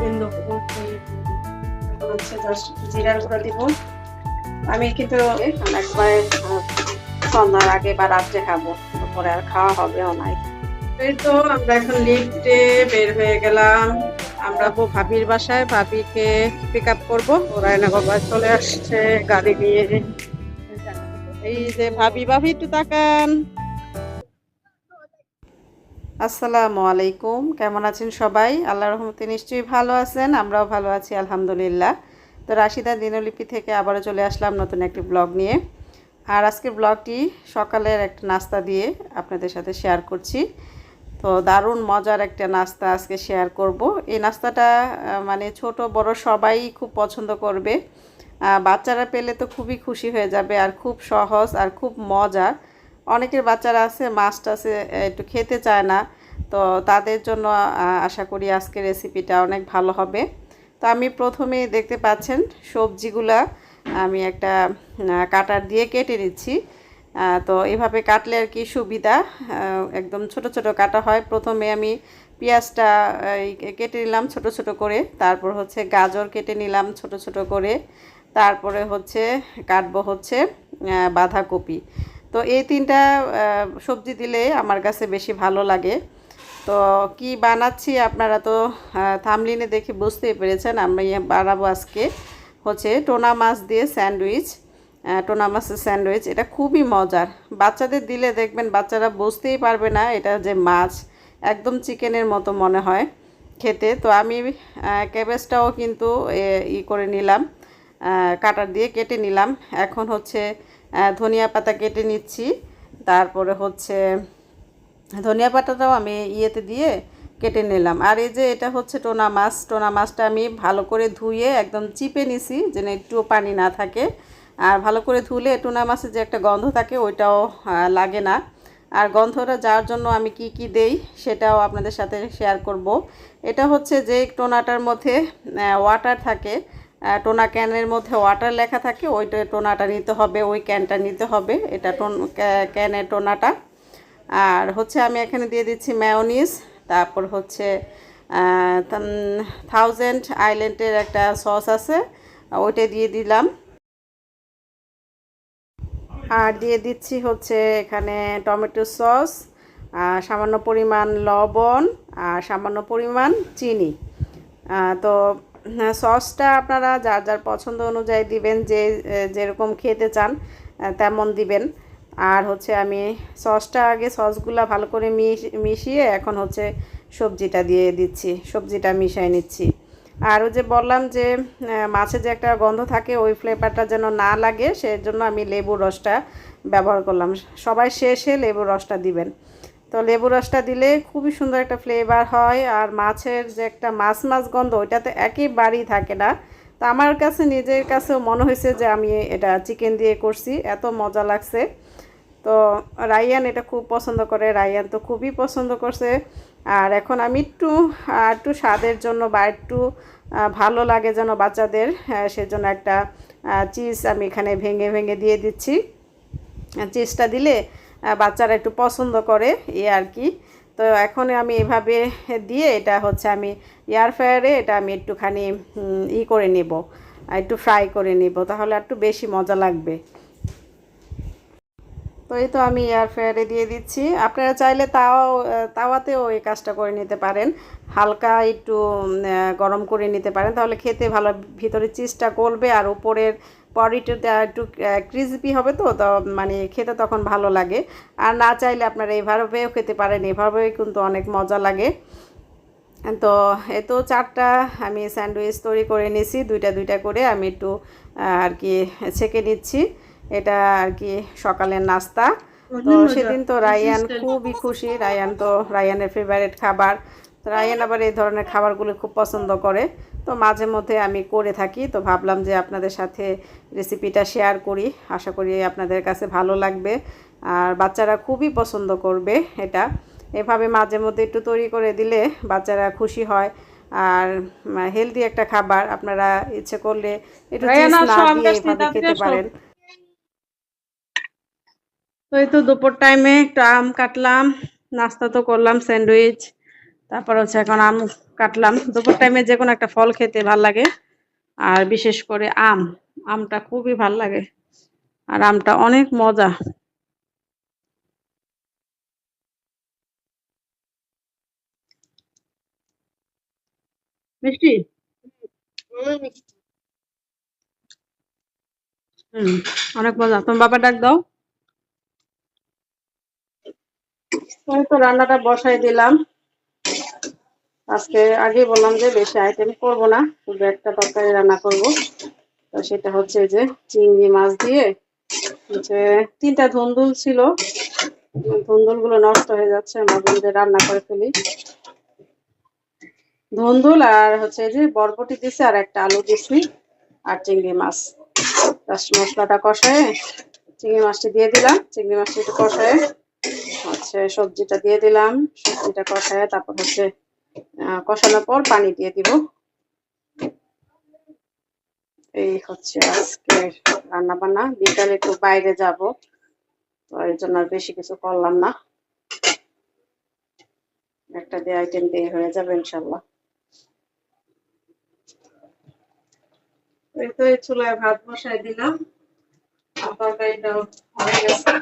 বিন্দু হচ্ছে জাস্ট জিরার গুঁড়া দিব আমি কিন্তু একবার সন্ধ্যার আগে বা রাত্রে খাব পরে আর খাওয়া এই তো আমরা এখন বের হয়ে গেলাম। আমরা ভাবির বাসায়, ভাবিকে পিক আপ করব। বাবা চলে আসছে গাড়ি নিয়ে। এই যে ভাবি ভাবি একটু তাকান। আসসালামু আলাইকুম। কেমন আছেন সবাই? আল্লাহ রহমতে নিশ্চয়ই ভালো আছেন, আমরাও ভালো আছি, আলহামদুলিল্লাহ। তো রাশিদা দিনলিপি থেকে আবারও চলে আসলাম নতুন একটি ব্লগ নিয়ে। আর আজকের ব্লগটি সকালের একটা নাস্তা দিয়ে আপনাদের সাথে শেয়ার করছি। তো দারুণ মজার একটা নাস্তা আজকে শেয়ার করব। এই নাস্তাটা মানে ছোট, বড় সবাই খুব পছন্দ করবে। বাচ্চারা পেলে তো খুবই খুশি হয়ে যাবে, আর খুব সহজ আর খুব মজার। অনেকের বাচ্চারা আছে মাছটা আছে একটু খেতে চায় না। তো তাদের জন্য আশা করি আজকের রেসিপিটা অনেক ভালো হবে। তো আমি প্রথমে দেখতে পাচ্ছেন সবজিগুলা। আমি একটা কাটার দিয়ে কেটে নিচ্ছি। তো এভাবে কাটলে আর কি সুবিধা। একদম ছোট ছোট কাটা হয়। প্রথমে আমি পেঁয়াজটা কেটে নিলাম ছোট ছোট করে। তারপর হচ্ছে গাজর কেটে নিলাম ছোট ছোট করে। তারপরে হচ্ছে, কাটবো হচ্ছে বাঁধাকপি। তো এই তিনটা সবজি দিলে আমার কাছে বেশি ভালো লাগে। তো কি বানাচ্ছি আপনারা তো থামলিনে দেখে বুঝতেই পেরেছেন আমি বানাবো আজকে হচ্ছে টোনা মাছ দিয়ে স্যান্ডউইচ। টোনা মাছের স্যান্ডউইচ, এটা খুবই মজার। বাচ্চাদের দিলে দেখবেন বাচ্চারা বুঝতেই পারবে না এটা যে মাছ, একদম চিকেনের মতো মনে হয় খেতে। তো আমি ক্যাবেজটাও কিন্তু ই করে নিলাম। কাটার দিয়ে কেটে নিলাম। এখন হচ্ছে ধনিয়া পাতা কেটে নিচ্ছি। তারপরে হচ্ছে, ধনিয়া পাতাটাও আমি ইয়েতে দিয়ে কেটে নিলাম। আর এই যে এটা হচ্ছে টোনা মাছ। টোনা মাছটা আমি ভালো করে ধুয়ে একদম চিপে নিছি, যেন একটুও পানি না থাকে। আর ভালো করে ধুলে টোনা মাছের যে একটা গন্ধ থাকে, ওইটাও লাগে না। আর গন্ধটা যাওয়ার জন্য আমি কি কি দেই, সেটাও আপনাদের সাথে শেয়ার করব। এটা হচ্ছে যে টোনাটার মধ্যে ওয়াটার থাকে। টোনা ক্যানের মধ্যে ওয়াটার লেখা থাকে, ওইটা টোনাটা নিতে হবে, ওই ক্যানটা নিতে হবে, এটা টোন, ক্যা- ক্যানের টোনাটা। আর হচ্ছে আমি এখানে দিয়ে দিচ্ছি ম্যায়োনিজ তারপর হচ্ছে থাউজেন্ড আইল্যান্ডের একটা সস আছে, ওইটা দিয়ে দিলাম। আর দিয়ে দিচ্ছি হচ্ছে এখানে টমেটো সস আর সামান্য পরিমাণ লবণ, আর সামান্য পরিমাণ চিনি। তো সসটা আপনারা যার যার পছন্দ অনুযায়ী দিবেন, যে যেরকম খেতে চান তেমন দিবেন। আর হচ্ছে আমি সসটা আগে সসগুলা ভালো করে মিশ- মিশিয়ে এখন হচ্ছে সবজিটা দিয়ে দিচ্ছি, সবজিটা মিশিয়ে নিচ্ছি। আর ওই যে বললাম যে মাছে যে একটা গন্ধ থাকে, ওই ফ্লেভারটা যেন না লাগে, সেজন্য আমি লেবুর রসটা ব্যবহার করলাম। সবাই শেষে লেবুর রসটা দিবেন। তো লেবু রসটা দিলে খুবই সুন্দর একটা ফ্লেভার হয়। আর মাছের যে একটা মাছ মাছ গন্ধ, ওইটাতে একেবারেই থাকে না। তো আমার কাছে, নিজের কাছেও মনে হয়েছে যে আমি এটা চিকেন দিয়ে করছি, এত মজা লাগছে। তো রায়ান এটা খুব পছন্দ করে রায়ান তো খুবই পছন্দ করছে। আর এখন আমি একটু একটু স্বাদের জন্য বা একটু ভালো লাগে যেন বাচ্চাদের সেজন্য একটা চিজ আমি এখানে ভেঙে ভেঙে দিয়ে দিচ্ছি। চিজটা দিলে বাচ্চারা একটু পছন্দ করে, এ আর কি। তো এখন আমি এভাবে দিয়ে এটা হচ্ছে আমি এয়ার ফ্রায়ারে এটা আমি একটুখানি ই করে নেব একটু ফ্রাই করে নেব, তাহলে একটু বেশি মজা লাগবে। তো এই তো আমি এয়ার ফ্রায়ারে দিয়ে দিচ্ছি। আপনারা চাইলে তাও তাওয়াতেও এই কাজটা করে নিতে পারেন। হালকা একটু গরম করে নিতে পারেন, তাহলে খেতে ভালো, ভিতরে চিজটা গলবে আর উপরের বডিটা একটু ক্রিসপি হবে তো তো মানে খেতে তখন ভালো লাগে। আর না চাইলে আপনারা এভাবেও খেতে পারেন এভাবেও কিন্তু অনেক মজা লাগে। তো এ তো চারটা আমি স্যান্ডউইচ তৈরি করে নিয়েছি দুইটা দুইটা করে আমি একটু আর কি ছেঁকে নিচ্ছি। এটা আর কি সকালের নাস্তা। তো সেদিন তো রায়ান খুবই খুশি। রায়ান তো রায়ানের ফেভারিট খাবার। তো রায়ান আবার এই ধরনের খাবারগুলো খুব পছন্দ করে। তো মাঝে মধ্যে আমি করে থাকি। তো ভাবলাম যে আপনাদের সাথে রেসিপিটা শেয়ার করি। আশা করি আপনাদের কাছে ভালো লাগবে। আর বাচ্চারা খুবই পছন্দ করবে এটা। এভাবে মাঝে মধ্যে একটু তৈরি করে দিলে বাচ্চারা খুশি হয়। আর হেলদি একটা খাবার আপনারা ইচ্ছে করলে একটু রায়ান, না দিয়ে এভাবে খেতে পারেন। তো এই তো দুপুর টাইমে একটু আম কাটলাম। নাস্তা তো করলাম স্যান্ডউইচ। তারপর হচ্ছে এখন আম কাটলাম। দুপুর টাইমে যে কোনো একটা ফল খেতে ভালো লাগে। আর বিশেষ করে আম। আমটা খুবই ভালো লাগে। আর আমটা অনেক মজা। মিষ্টি। হুম অনেক মজা। তোমার বাবা ডাক দাও। আমি তো রান্নাটা বসাই দিলাম। আজকে আগে বললাম যে বেশি আইটেম করব না, শুধু একটা তরকারি রান্না করব। তো সেটা হচ্ছে যে চিংড়ি মাছ দিয়ে হচ্ছে তিনটা ধুন্দুল ছিল। ধুন্দুলগুলো নষ্ট হয়ে যাচ্ছে মাঝে মধ্যে রান্না করে ফেলি। ধুন্দুল আর হচ্ছে যে বরবটি দিছি, আর একটা আলু দিছি, আর চিংড়ি মাছ। মশলাটা কষায় চিংড়ি মাছটি দিয়ে দিলাম। চিংড়ি মাছটি একটু কষায় হচ্ছে সবজিটা দিয়ে দিলাম, সবজিটা কষায় তারপর হচ্ছে কষানোর পর পানি দিয়ে দিব। এই হচ্ছে আজকে রান্না বান্না বিকালে একটু বাইরে যাব, তো এর জন্য আর বেশি কিছু করলাম না। একটা দিয়ে আইটেম দিয়ে হয়ে যাবে ইনশাল্লাহ এই তো এই চুলায় ভাত বসাই দিলাম। তরকারিটাও হয়ে গেছে।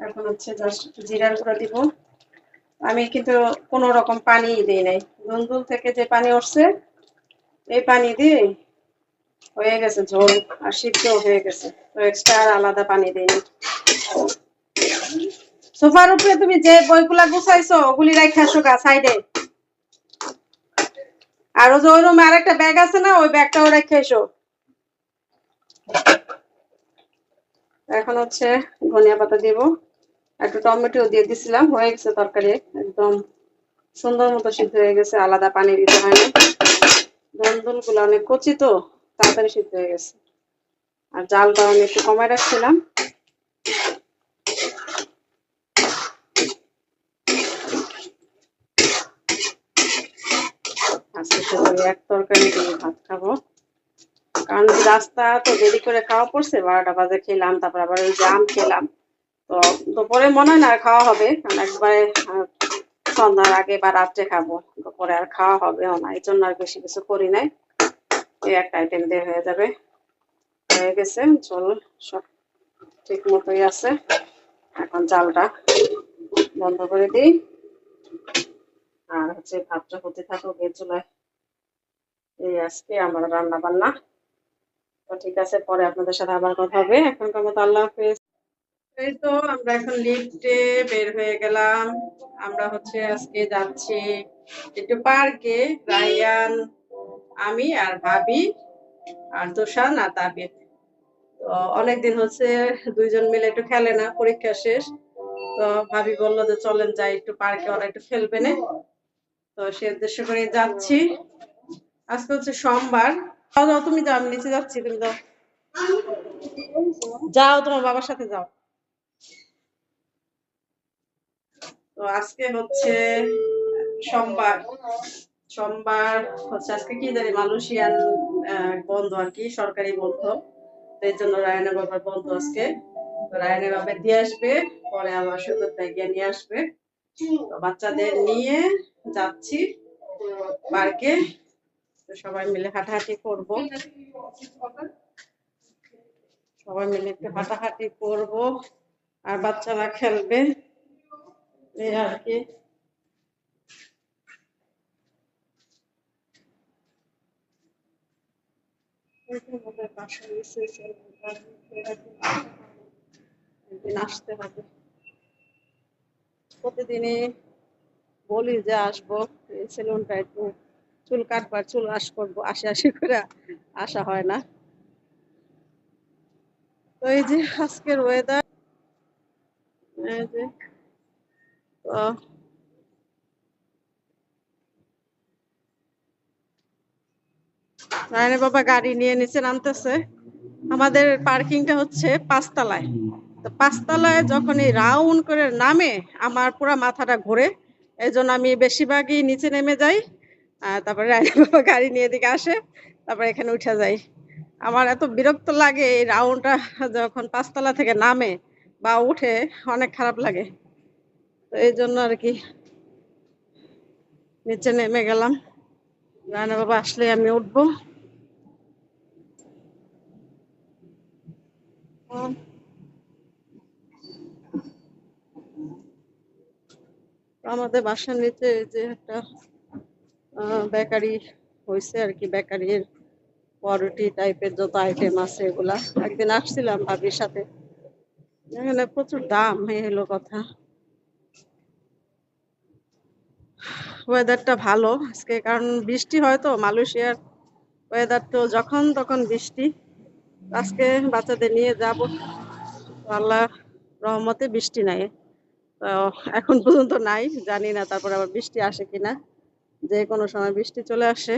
এখন হচ্ছে জাস্ট জিরার গুঁড়া দিব। আমি কিন্তু কোনো রকম পানি দিই নাই। দুন্দুল থেকে যে পানি উঠছে, এই পানি দিয়ে হয়ে গেছে ঝোল আর সিদ্ধ হয়ে গেছে। তো এক্সট্রা আর আলাদা পানি দিইনি সোফার উপরে তুমি যে বইগুলা গুছাইছো, ওগুলি রাখা আসো গা সাইডে। আর ওই যে ওই রুমে আরেকটা ব্যাগ আছে না, ওই ব্যাগটাও রেখে এসো এখন হচ্ছে ধনিয়া পাতা দিব। একটু টমেটো দিয়ে দিছিলাম, হয়ে গেছে তরকারি, একদম সুন্দর মতো সিদ্ধ হয়ে গেছে, আলাদা পানি দিতে হয় না। গুলো অনেক কচি তো, তাড়াতাড়ি সিদ্ধ হয়ে গেছে। আর জালটা আমি একটু কমায় রাখছিলাম। এক তরকারি দিয়ে ভাত খাব। কারণ রাস্তা তো দেরি করে খাওয়া পড়ছে, বারোটা বাজে খেলাম, তারপর আবার ওই জাম খেলাম। তো দুপুরে মনে হয় না খাওয়া হবে, কারণ একবারে সন্ধ্যার আগে বা রাত্রে খাব। দুপুরে আর খাওয়া হবে না, এই জন্য আর বেশি কিছু করি নাই। এই একটা আইটেম দিয়ে হয়ে যাবে। হয়ে গেছে চল সব ঠিক মতোই আছে। এখন চালটা বন্ধ করে দিই। আর হচ্ছে ভাতটা হতে থাকুক, এর চুলায় এই আজকে আমার রান্না বান্না তো ঠিক আছে, পরে আপনাদের সাথে আবার কথা হবে। এখনকার মতো আল্লাহ হাফেজ। এই তো আমরা এখন লিফটে বের হয়ে গেলাম। আমরা হচ্ছে আজকে যাচ্ছি একটু পার্কে। রায়ান, আমি আর ভাবি আর তোষান আর তাবিদ তো অনেকদিন হচ্ছে দুইজন মিলে একটু খেলে না, পরীক্ষা শেষ। তো ভাবি বলল যে চলেন যাই একটু পার্কে, ওরা একটু খেলবে না। তো সে উদ্দেশ্য করে যাচ্ছি। আজকে হচ্ছে সোমবার। যাও, তুমি যাও, আমি নিচে যাচ্ছি, তুমি যাও। যাও, তোমার বাবার সাথে যাও। তো আজকে হচ্ছে সোমবার। সোমবার হচ্ছে আজকে কি জানি, মালয়েশিয়ান বন্ধ আর কি, সরকারি বন্ধ। তো এই জন্য রায়না বাবার বন্ধ আজকে। রায়না বাবা দিয়ে আসবে, পরে আমার সুন্দর গিয়ে নিয়ে আসবে। বাচ্চাদের নিয়ে যাচ্ছি পার্কে। সবাই মিলে হাঁটাহাঁটি করব। সবাই মিলে একটু হাঁটাহাঁটি করব। আর বাচ্চারা খেলবে। এই আর কি। প্রতিদিনই বলি যে আসব সেলুনটা একটু চুল কাটবার, চুল আস করব আসে আসে করে আসা হয় না। তো এই যে আজকের ওয়েদার এই যে তো রায়নের বাবা গাড়ি নিয়ে নিচে নামতেছে। আমাদের পার্কিংটা হচ্ছে পাঁচতলায়। তো পাঁচতলায় যখন এই রাউন্ড করে নামে, আমার পুরো মাথাটা ঘোরে। এই জন্য আমি বেশিরভাগই নিচে নেমে যাই। তারপরে রায়নের বাবা গাড়ি নিয়ে এদিকে আসে। তারপরে এখানে উঠে যাই। আমার এত বিরক্ত লাগে এই রাউন্ডটা যখন পাঁচতলা থেকে নামে বা উঠে, অনেক খারাপ লাগে। এই জন্য আর কি নিচে নেমে গেলাম। রায়না বাবা আসলে আমি উঠবো। আমাদের বাসার নিচে যে একটা বেকারি হয়েছে আর কি, বেকারির পরোটি টাইপের যত আইটেম আছে এগুলা। একদিন আসছিলাম ভাবির সাথে। এখানে প্রচুর দাম, এই হলো কথা। ওয়েদারটা ভালো আজকে, কারণ বৃষ্টি হয় তো, মালয়েশিয়ার ওয়েদার তো যখন তখন বৃষ্টি। আজকে বাচ্চাদের নিয়ে যাব। আল্লাহ রহমতে বৃষ্টি নাই। তো এখন পর্যন্ত নাই, জানি না তারপর আবার বৃষ্টি আসে কিনা। যে কোনো সময় বৃষ্টি চলে আসে।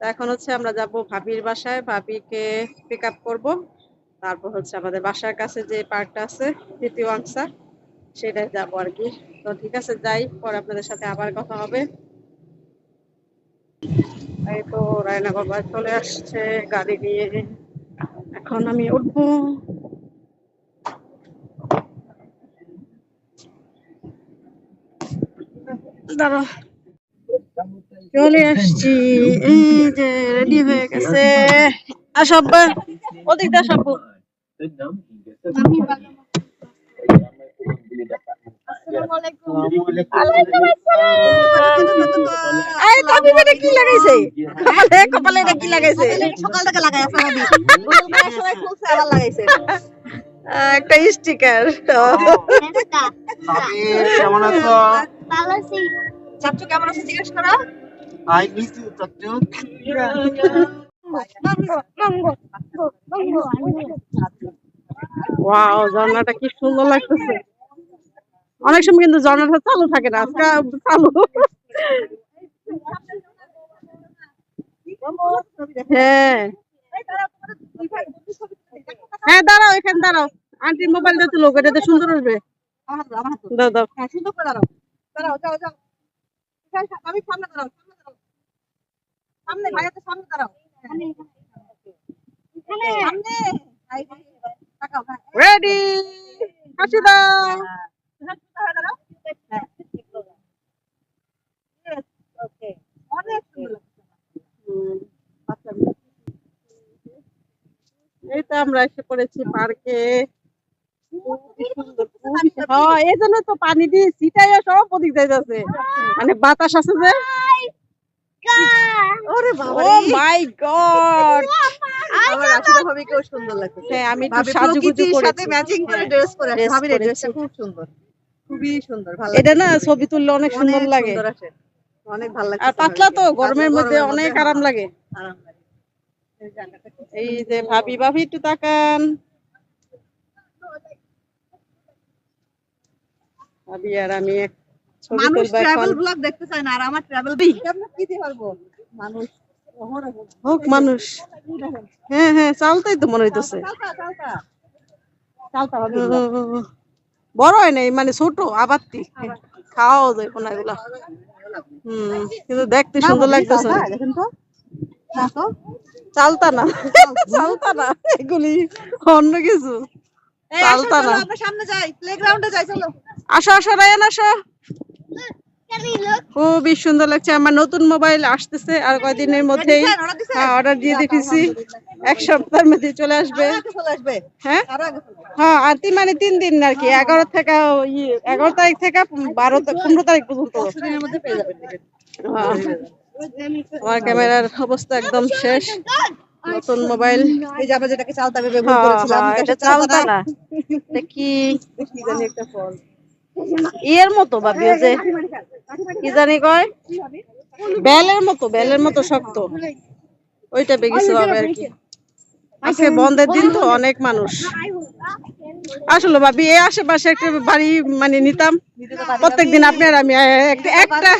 এখন হচ্ছে আমরা যাব ভাবির বাসায়। ভাবিকে পিক আপ করব। তারপর হচ্ছে আমাদের বাসার কাছে যে পার্কটা আছে তৃতীয় অংশা সেটাই যাব আর কি। তো ঠিক আছে, যাই, পরে আপনাদের সাথে আবার কথা হবে। এই তো রায়না বাবা চলে আসছে, গাড়ি নিয়ে। এখন আমি উঠবো। দাঁড়া চলে আসছি। এই যে রেডি হয়ে গেছে। আসব ওদিক দা এই তাবি বেটা কি লাগাইছে? কপালে কপালে এটা কি লাগাইছে? সকাল থেকে লাগাই আছে ভাবি গোল করার সময় খুলছে আবার লাগাইছে একটা স্টিকার কেমন আছো। চাচু কেমন আছে? জিজ্ঞেস করো। আই মিস ইউ চাচু। ওয়াও ঝর্ণাটা কি সুন্দর লাগতেছে। অনেক সময় কিন্তু ঝর্ণাটা চালু থাকে না আজকে চালু। হ্যাঁ। হ্যাঁ দাঁড়াও এখানে দাঁড়াও। আন্টির মোবাইলটা তো লোক এটাতে সুন্দর আসবে। দাও দাও। হ্যাঁ সুন্দর করে দাঁড়াও। দাঁড়াও যাও যাও এখানে আমি সামনে দাঁড়াও সামনে দাঁড়াও। সামনে ভাইয়া তো সামনে দাঁড়াও। সামনে। এই যে, তাকাও রেডি হাসি দাও। হ্যাঁ, হয়ে হ্যাঁ। এই তো আমরা এসে পড়েছি পার্কে হ্যাঁ এই জন্য তো পানি দিয়ে সব ওদিক যাইতেছে মানে বাতাস আছে যে। ওরে বাবা ও মাই গড। আমার রাশিদা ভাবিকেও সুন্দর লাগছে হ্যাঁ আমি একটু সাজুগুজু প্রকৃতির সাথে করেছি। ম্যাচিং করে হ্যাঁ, ড্রেস আছে। dress ভাবির ড্রেসটা খুব সুন্দর। খুবই সুন্দর ভালো এটা না ছবি তুললে অনেক সুন্দর লাগে। অনেক ভালো লাগছে আর পাতলা তো গরমের মধ্যে অনেক আরাম লাগে। আরাম লাগে। এই যে ভাবি ভাবি একটু তাকান। ভাবি আর আমি এক মানুষ ট্রাভেল ব্লগ দেখতে চায় না আর আমার ট্রাভেল আমরা কি দিয়ে পারব? মানুষ হোক মানুষ। হ্যাঁ হ্যাঁ চালতাই তো মনে হইতেছে। চালতা চালতা। চালতা ভাবি। বড় হয় নাই মানে ছোট আবারটি খাওয়াও যায় কোন এগুলা। হম কিন্তু দেখতে সুন্দর লাগতেছে। চালতা, তো। না চালতা না এগুলি অন্য কিছু। এই আসো, চালতা না। আমরা সামনে যাই। প্লেগ্রাউন্ডে যাই চলো। আসো আসো রায়ান আসো। খুবই সুন্দর লাগছে। আমার নতুন মোবাইল আসতেছে আর কয়দিনের মধ্যেই দিছেন? হ্যাঁ অর্ডার দিয়ে দেখেছি এক সপ্তাহের মধ্যে চলে আসবে। হ্যাঁ। হ্যাঁ আর তিন মানে তিন দিন আর কি এগারো থেকে এগারো তারিখ থেকে বারো পনেরো তারিখ পর্যন্ত। দেখেন। হ্যাঁ। আমার ক্যামেরার অবস্থা একদম শেষ। নতুন মোবাইল। এই যাবে যেটাকে চালতা ভেবে ভুল হ্যাঁ, করেছিলাম হ্যাঁ, এটা এটা চালতা না। এটা কি? কি জানি একটা ফল। ইয়ের মতো ভাবি যে কি জানি কয়? বেলের মতো বেলের মতো শক্ত। ওইটা হবে আর কি? আজকে বন্ধের দিন তো অনেক মানুষ। আসলে ভাবি এই আশেপাশে একটা বাড়ি মানে নিতাম। প্রত্যেকদিন আপনার আমি একটা একটা